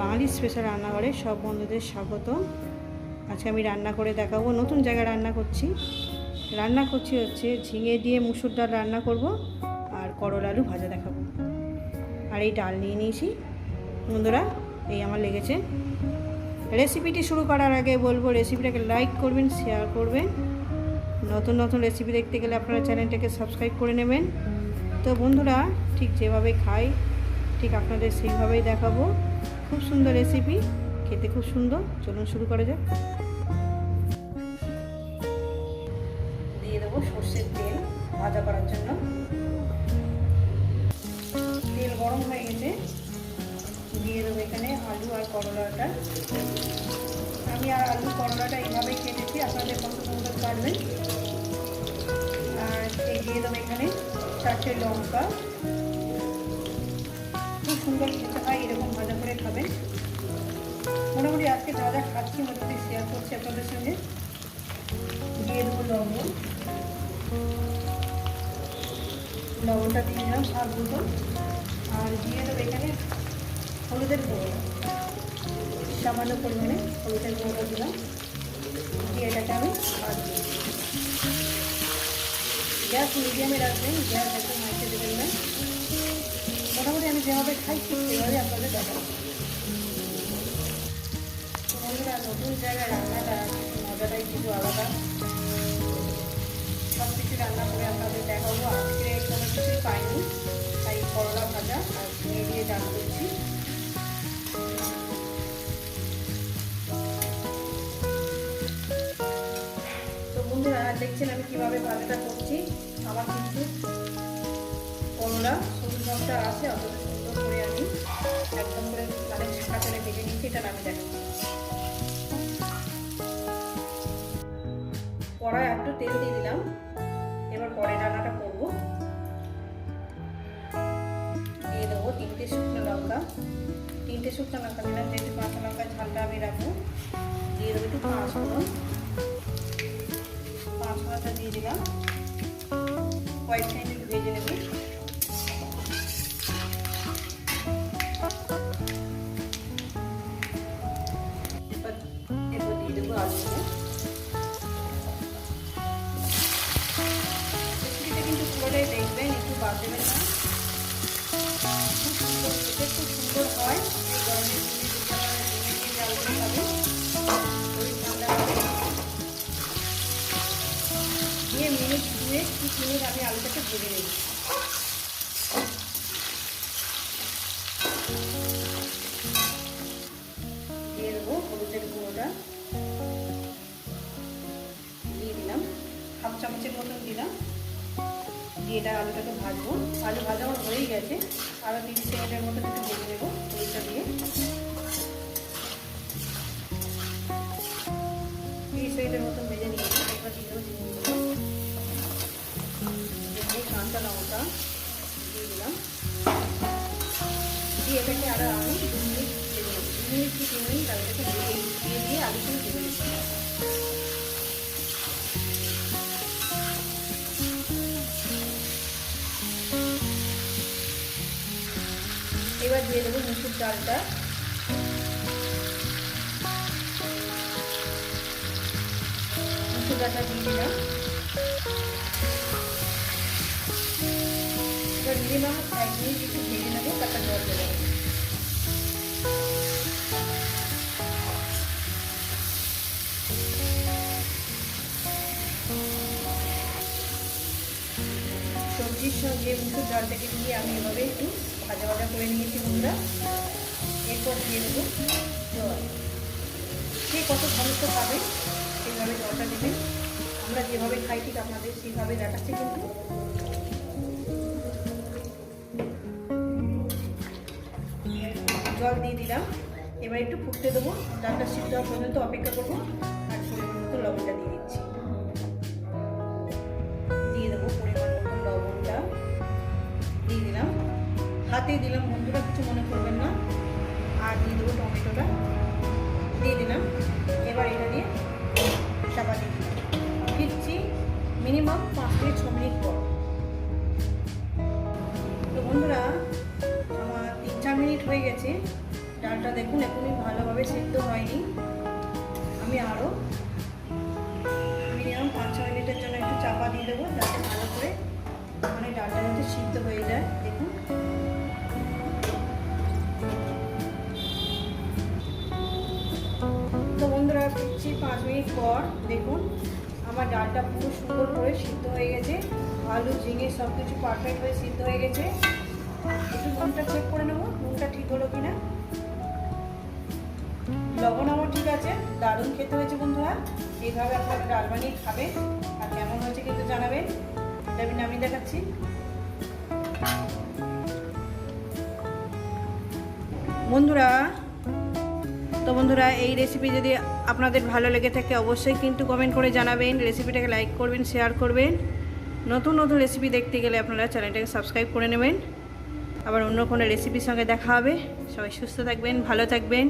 বাঙালি special রান্নাঘরে সব বন্ধুদের স্বাগত আজকে আমি রান্না করে দেখাবো, নতুন জায়গায় রান্না করছি। রান্না করছি হচ্ছে ঝিঙে দিয়ে মুসুর ডাল রান্না করব আর করল আলু ভাজা দেখাবো। আর এই ডাল নিয়ে নিয়েছি। বন্ধুরা, এই আমার লেগেছে। রেসিপিটি শুরু করার আগে বলব রেসিপিটাকে লাইক করবেন শেয়ার করবেন। নতুন নতুন রেসিপি দেখতে গেলে আপনারা চ্যানেলটাকে সাবস্ক্রাইব করে নেবেন। তো বন্ধুরা, ঠিক যেভাবে খাই, ঠিক আপনাদের সেইভাবেই দেখাবো। খুব সুন্দর রেসিপি খেতে খুব সুন্দর। চলুন শুরু করা যাক। দিয়ে দেবো সর্ষের তেল ভাজা করার জন্য। তেল গরম হয়ে গেছে। দিয়ে দেবো এখানে আলু আর করলাটা। আমি আর আলু, করলাটা এইভাবেই কেটেছি, আপনাদের কত সুন্দর কাটবেন আর দিয়ে দেবো এখানে চারটে লঙ্কা। যা খাচ্ছি শেয়ার করছি আপনাদের সঙ্গে। দিয়ে দেবো লবণ। লবণটা দিয়ে দিলাম আর দুটো আর দিয়ে দেবো এখানে হলুদের গুঁড়ো। সামান্য পরিমাণে হলুদের গুঁড়োটা দিলাম। দিয়ে এটাকে আমি ভাজবো গ্যাস মিডিয়ামে রাখবেন, গ্যাস একদম মাইকে দেবেন না। মোটামুটি আমি যেভাবে খাই ঠিক সেভাবে আপনাদের দেখাবো। নতুন জায়গায় রান্নাটা মজাটাই কিছু আলাদা। সব কিছু রান্না করে আপনাদের দেখাবো। আজকে কোনো কিছুই পাইনি, তাই করলা ভাজা আর ঝিঙে দিয়ে ডাল করছি। তো বন্ধুরা, দেখছেন আমি কীভাবে ভাজাটা করছি? আমার কিন্তু করলা, সবুজ রঙটা আছে অত সুন্দর করে আমি একদম করে মানে ছাকা করে ভেজে নিচ্ছি এটা আমি দেখাচ্ছি। কড়াই একটু তেল দিয়ে দিলাম। এবার পরে রান্নাটা করব। দিয়ে দেবো তিনটে শুকনো লঙ্কা। তিনটে শুকনো লঙ্কা দিলাম যেহেতু কাঁচা লঙ্কা, ঝালটা আমি রাখব। দিয়ে দেবো একটু পাঁচ ফোড়ন পাঁচ ফোড়নটা দিয়ে দিলাম। কয়েক মিনিট ভেজে নেব। এবার দিয়ে দেবো আলুটা দুয়ে কি মিনিট আমি আলুটাকে ভেজে নেব। দিয়ে দেবো হলুদের গুঁড়োটা। দিয়ে দিলাম, হাফ চামচের মতন দিলাম। দিয়ে এটা আলুটাকে ভাজবো। আলু ভাজা আমার হয়েই গেছে। আরও তিরিশ সেকেন্ডের মতো একটু ভেজে নেব হলুদটা দিয়ে। দিলাম। দিয়ে এটাকে আরও আমি দু মিনিট দু মিনিট কি তিন মিনিট? আলুটাকে ভেজে দিয়ে দিয়ে আলুটা ভেজে নিচ্ছি এবার দিয়ে দেবো মুসুর ডালটা। মুসুর ডালটা দিয়ে দিলাম। এবার মিনিমাম এক মিনিট একটু ভেজে নেব জল সবজির সঙ্গে মুসুর ডালটাকে দিয়ে আমি এভাবে একটু ভাজা ভাজা করে নিয়েছি বন্ধুরা। এরপর দিয়ে দেবো জল। কে কত ঘনত্ব খাবে, সেইভাবে জলটা দেবেন। আমরা যেভাবে খাই ঠিক আপনাদের সেইভাবে দেখাচ্ছি কিন্তু। জল দিয়ে দিলাম। এবার একটু ফুটতে দেবো। ডালটা সিদ্ধ হওয়া পর্যন্ত অপেক্ষা করব। আর পরিমাণ মতো লবণটা দিয়ে দিচ্ছি। দিয়ে দেবো পরিমাণ লবণটা। দিয়ে দিলাম। হাতেই দিলাম বন্ধুরা, কিছু মনে করবেন না। আর দিয়ে দেবো টমেটোটা। হয়ে গেছে। ডালটা দেখুন, এখনই ভালোভাবে সেদ্ধ হয়নি। আমি আরও মিনিমাম পাঁচ ছ মিনিটের জন্য একটু চাপা দিয়ে দেবো, যাতে ভালো করে মানে ডালটা যাতে সিদ্ধ হয়ে যায়। দেখুন। তো বন্ধুরা, ফিরছি পাঁচ মিনিট পর। দেখুন, আমার ডালটা পুরো সুন্দর করে সিদ্ধ হয়ে গেছে। আলু, ঝিঙে সব কিছু পারফেক্ট হয়ে সিদ্ধ হয়ে গেছে। নুনটা চেক করে নেব, নুনটা ঠিক হলো কিনা। লবণ আমার ঠিক আছে, দারুণ খেতে হয়েছে বন্ধুরা। এইভাবে আপনারা ডাল বানিয়ে খাবেন আর কেমন হয়েছে কিন্তু জানাবেন আমি নামিয়ে দেখাচ্ছি। বন্ধুরা, তো বন্ধুরা, এই রেসিপি যদি আপনাদের ভালো লেগে থাকে, অবশ্যই কিন্তু কমেন্ট করে জানাবেন। রেসিপিটাকে লাইক করবেন শেয়ার করবেন। নতুন নতুন রেসিপি দেখতে গেলে আপনারা চ্যানেলটাকে সাবস্ক্রাইব করে নেবেন। আবার অন্য কোনো রেসিপির সঙ্গে দেখা হবে। সবাই সুস্থ থাকবেন, ভালো থাকবেন।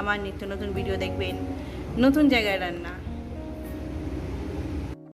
আমার নিত্য নতুন ভিডিও দেখবেন। নতুন জায়গায় রান্না।